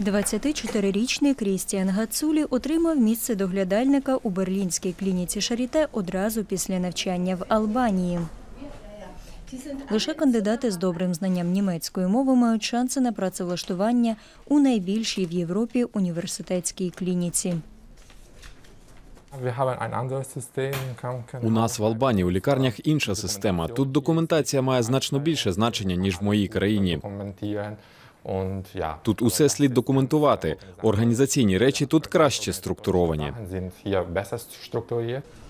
24-річний Крістіан Гацулі отримав місце доглядальника у берлінській клініці Шаріте одразу після навчання в Албанії. Лише кандидати з добрим знанням німецької мови мають шанси на працевлаштування у найбільшій в Європі університетській клініці. У нас в Албанії у лікарнях інша система. Тут документація має значно більше значення ніж в моїй країні. Тут усе слід документувати. Організаційні речі тут краще структуровані.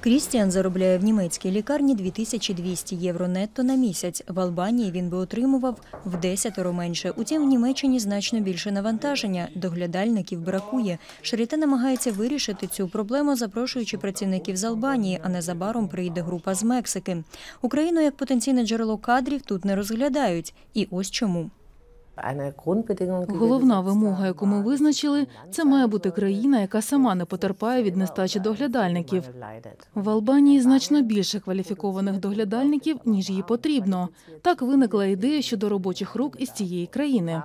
Крістіан заробляє в німецькій лікарні 2200 євро нетто на місяць. В Албанії він би отримував в десятеро менше. Утім, в Німеччині значно більше навантаження. Доглядальників бракує. Шаріте намагається вирішити цю проблему, запрошуючи працівників з Албанії, а незабаром прийде група з Мексики. Україну як потенційне джерело кадрів тут не розглядають. І ось чому. Головна вимога, яку ми визначили, це має бути країна, яка сама не потерпає від нестачі доглядальників. В Албанії значно більше кваліфікованих доглядальників, ніж їй потрібно. Так виникла ідея щодо робочих рук із цієї країни.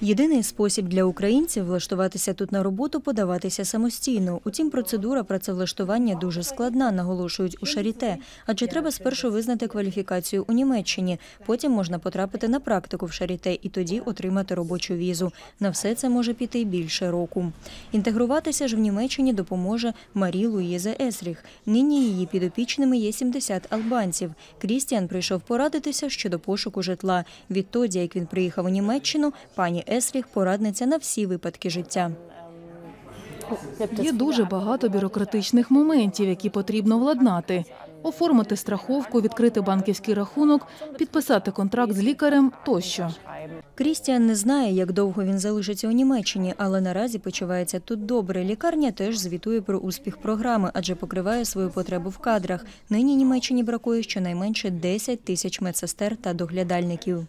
Єдиний спосіб для українців влаштуватися тут на роботу подаватися самостійно. Утім, процедура працевлаштування дуже складна, наголошують у Шаріте. Адже треба спершу визнати кваліфікацію у Німеччині. Потім можна потрапити на практику в Шаріте і тоді отримати робочу візу. На все це може піти більше року. Інтегруватися ж в Німеччині допоможе Марі Луїзе Есріх. Нині її підопічними є 70 албанців. Крістіан прийшов порадитися щодо пошуку житла. Відтоді, як він приїхав у Німеччину, пані Есріх порадниця на всі випадки життя. Є дуже багато бюрократичних моментів, які потрібно владнати. Оформити страховку, відкрити банківський рахунок, підписати контракт з лікарем тощо. Крістіан не знає, як довго він залишиться у Німеччині, але наразі почувається тут добре. Лікарня теж звітує про успіх програми, адже покриває свою потребу в кадрах. Нині Німеччині бракує щонайменше 10 тисяч медсестер та доглядальників.